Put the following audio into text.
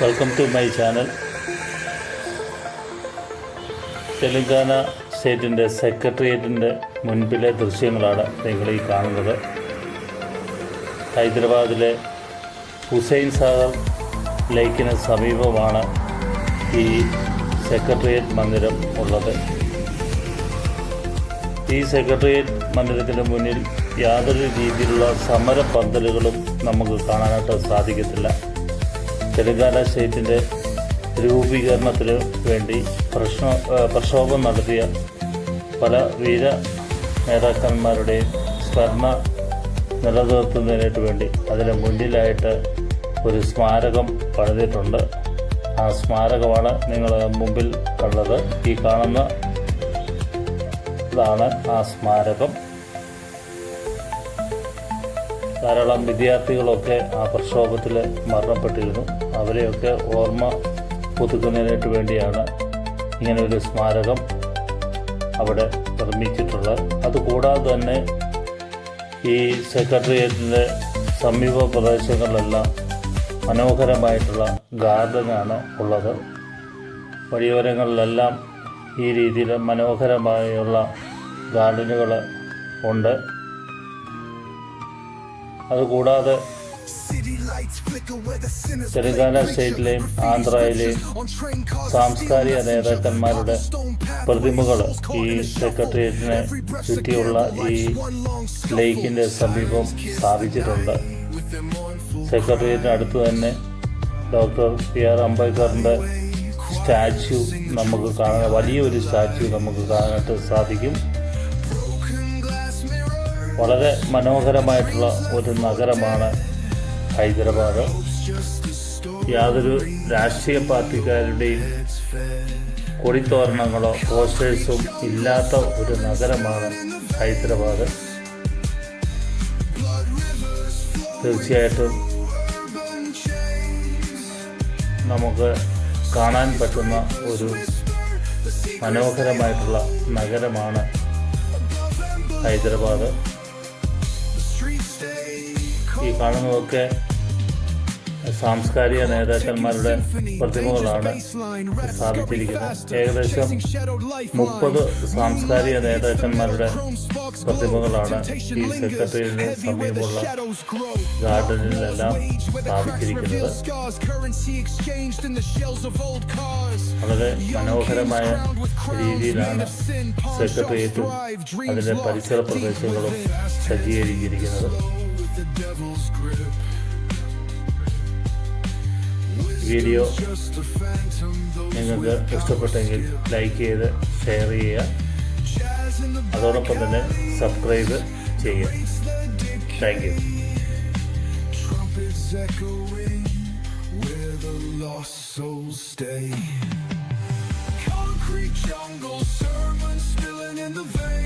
Welcome to my channel Telangana സ്റ്റേറ്റിന്റെ സെക്രട്ടേറിയറ്റിന്റെ മുൻപിലെ ദൃശ്യങ്ങളാണ് നിങ്ങൾ ഈ കാണുന്നത്. ഹൈദരാബാദിലെ ഹുസൈൻ സാഗർ ലേക്കിന് സമീപമാണ് ഈ സെക്രട്ടേറിയറ്റ് മന്ദിരം ഉള്ളത്. ഈ സെക്രട്ടേറിയറ്റ് മന്ദിരത്തിന് മുന്നിൽ യാതൊരു രീതിയിലുള്ള സമര പന്തലുകളും നമുക്ക് കാണാനായിട്ട് സാധിക്കത്തില്ല. തെലങ്കാന സ്റ്റേറ്റിന്റെ രൂപീകരണത്തിന് വേണ്ടി പ്രശ്ന പ്രക്ഷോഭം നടത്തിയ പല വീര നേതാക്കന്മാരുടെയും സ്മരണ നിലനിർത്തുന്നതിനായിട്ട് വേണ്ടി അതിന് മുന്നിലായിട്ട് ഒരു സ്മാരകം പണിതിട്ടുണ്ട്. ആ സ്മാരകമാണ് നിങ്ങൾ മുമ്പിൽ കണ്ടത്. ഈ കാണുന്ന ഇതാണ് ആ സ്മാരകം. ധാരാളം വിദ്യാർത്ഥികളൊക്കെ ആ പ്രക്ഷോഭത്തിൽ മരണപ്പെട്ടിരുന്നു. അവരെയൊക്കെ ഓർമ്മ പുതുക്കുന്നതിനായിട്ട് വേണ്ടിയാണ് ഇങ്ങനെ ഒരു സ്മാരകം അവിടെ നിർമ്മിച്ചിട്ടുള്ളത്. അതുകൂടാതെ തന്നെ ഈ സെക്രട്ടേറിയറ്റിന്റെ സമീപ പ്രദേശങ്ങളിലെല്ലാം മനോഹരമായിട്ടുള്ള ഗാർഡനാണ് ഉള്ളത്. വഴിയോരങ്ങളിലെല്ലാം ഈ രീതിയിൽ മനോഹരമായുള്ള ഗാർഡനുകൾ ഉണ്ട്. അതുകൂടാതെ തെലങ്കാന സ്റ്റേറ്റിലെയും ആന്ധ്രയിലെയും സാംസ്കാരിക നേതാക്കന്മാരുടെ പ്രതിമകൾ ഈ സെക്രട്ടേറിയറ്റിനെ ചുറ്റിയുള്ള ഈ ലേക്കിന്റെ സമീപം സ്ഥാപിച്ചിട്ടുണ്ട്. സെക്രട്ടേറിയറ്റിന് അടുത്ത് തന്നെ ഡോക്ടർ പി ആർ അംബേദ്കറിന്റെ സ്റ്റാച്യു നമുക്ക് കാണാൻ വലിയൊരു സ്റ്റാച്യു നമുക്ക് കാണാനായിട്ട് സാധിക്കും. വളരെ മനോഹരമായിട്ടുള്ള ഒരു നഗരമാണ് ഹൈദരാബാദ്. യാതൊരു രാഷ്ട്രീയ പാർട്ടിക്കാരുടെയും കൊടിത്തോരണങ്ങളോ പോസ്റ്റേഴ്സും ഇല്ലാത്ത ഒരു നഗരമാണ് ഹൈദരാബാദ്. തീർച്ചയായിട്ടും നമുക്ക് കാണാൻ പറ്റുന്ന ഒരു മനോഹരമായിട്ടുള്ള നഗരമാണ് ഹൈദരാബാദ്. ഈ കാണുന്നതൊക്കെ സാംസ്കാരിക നേതാക്കന്മാരുടെ പ്രതിമകളാണ് സ്ഥാപിച്ചിരിക്കുന്നത്. ഏകദേശം മുപ്പത് സാംസ്കാരിക നേതാക്കന്മാരുടെ പ്രതിമകളാണ് ഈ സെക്രട്ടറിയുടെ സമീപമുള്ള ഗാർഡനിലെല്ലാം സ്ഥാപിച്ചിരിക്കുന്നത് വളരെ മനോഹരമായ രീതിയിലാണ് സെക്രട്ടേറിയറ്റും അതിന്റെ പരിസര പ്രദേശങ്ങളും സജ്ജീകരിച്ചിരിക്കുന്നത്. വീഡിയോ നിങ്ങൾക്ക് ഇഷ്ടപ്പെട്ടെങ്കിൽ ലൈക്ക് ചെയ്ത് ഷെയർ ചെയ്യുക. അതോടൊപ്പം തന്നെ സബ്സ്ക്രൈബ് ചെയ്യുക thank you trumpets echoing where the lost souls stay. Concrete jungle, sermons spilling in the veins.